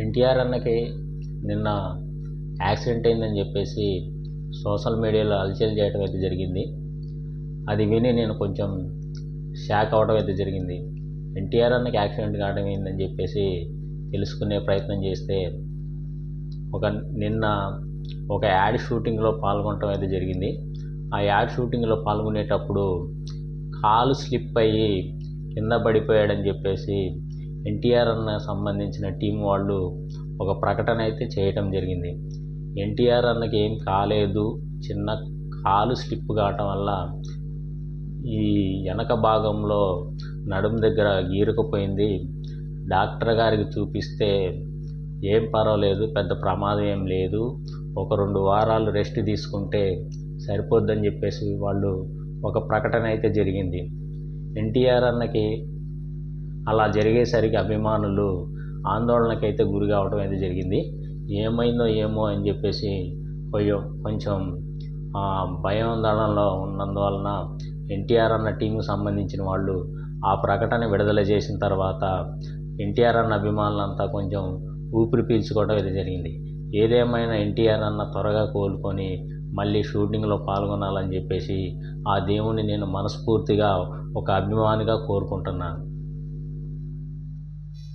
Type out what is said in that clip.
ఎన్టీఆర్ అన్నకి నిన్న యాక్సిడెంట్ అయిందని చెప్పేసి సోషల్ మీడియాలో అలచల్ చేయడం అయితే జరిగింది. అది విని నేను కొంచెం షాక్ అవడం అయితే జరిగింది. ఎన్టీఆర్ అన్నకి యాక్సిడెంట్ కావడం ఏందని చెప్పేసి తెలుసుకునే ప్రయత్నం చేస్తే ఒక నిన్న ఒక యాడ్ షూటింగ్లో పాల్గొనడం అయితే జరిగింది. ఆ యాడ్ షూటింగ్లో పాల్గొనేటప్పుడు కాలు స్లిప్ అయ్యి కింద పడిపోయాడని చెప్పేసి ఎన్టీఆర్ అన్న సంబంధించిన టీం వాళ్ళు ఒక ప్రకటన అయితే చేయటం జరిగింది. ఎన్టీఆర్ అన్నకి ఏం కాలేదు. చిన్న కాలు స్లిప్ కావటం వల్ల ఈ వెనక భాగంలో నడుము దగ్గర గీరుకుపోయింది డాక్టర్ గారికి చూపిస్తే ఏం పర్వాలేదు పెద్ద ప్రమాదం ఏం లేదు. ఒక రెండు వారాలు రెస్ట్ తీసుకుంటే సరిపోద్దని చెప్పేసి వాళ్ళు ఒక ప్రకటన అయితే జరిగింది. ఎన్టీఆర్ అన్నకి అలా జరిగేసరికి అభిమానులు ఆందోళనకైతే గురి కావడం అయితే జరిగింది. ఏమైందో ఏమో అని చెప్పేసి కొంచెం కొంచెం ఆ, ఉన్నందువలన ఎన్టీఆర్ అన్న టీంకు సంబంధించిన వాళ్ళు ఆ ప్రకటన విడుదల చేసిన తర్వాత ఎన్టీఆర్ అన్న అభిమానులంతా కొంచెం ఊపిరి పీల్చుకోవడం అయితే జరిగింది. ఏదేమైనా ఎన్టీఆర్ అన్న త్వరగా కోలుకొని మళ్ళీ షూటింగ్లో పాల్గొనాలని చెప్పేసి ఆ దేవుణ్ణి నేను మనస్ఫూర్తిగా ఒక అభిమానిగా కోరుకుంటున్నాను.